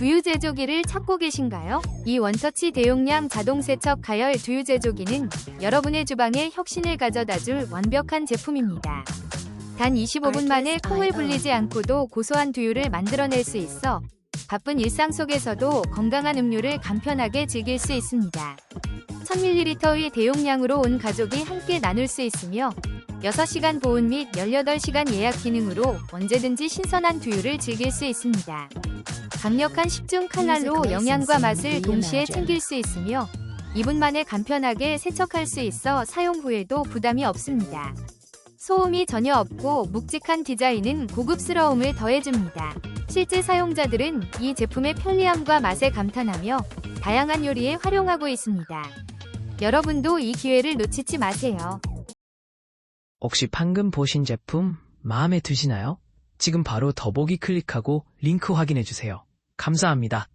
두유 제조기를 찾고 계신가요? 이 원터치 대용량 자동 세척 가열 두유 제조기는 여러분의 주방에 혁신을 가져다 줄 완벽한 제품입니다. 단 25분 만에 콩을 불리지 않고도 고소한 두유를 만들어낼 수 있어 바쁜 일상 속에서도 건강한 음료를 간편하게 즐길 수 있습니다. 1000ml의 대용량으로 온 가족이 함께 나눌 수 있으며 6시간 보온 및 18시간 예약 기능으로 언제든지 신선한 두유를 즐길 수 있습니다. 강력한 10중 칼날로 영양과 맛을 동시에 챙길 수 있으며 2분 만에 간편하게 세척할 수 있어 사용 후에도 부담이 없습니다. 소음이 전혀 없고 묵직한 디자인은 고급스러움을 더해줍니다. 실제 사용자들은 이 제품의 편리함과 맛에 감탄하며 다양한 요리에 활용하고 있습니다. 여러분도 이 기회를 놓치지 마세요. 혹시 방금 보신 제품 마음에 드시나요? 지금 바로 더보기 클릭하고 링크 확인해 주세요. 감사합니다.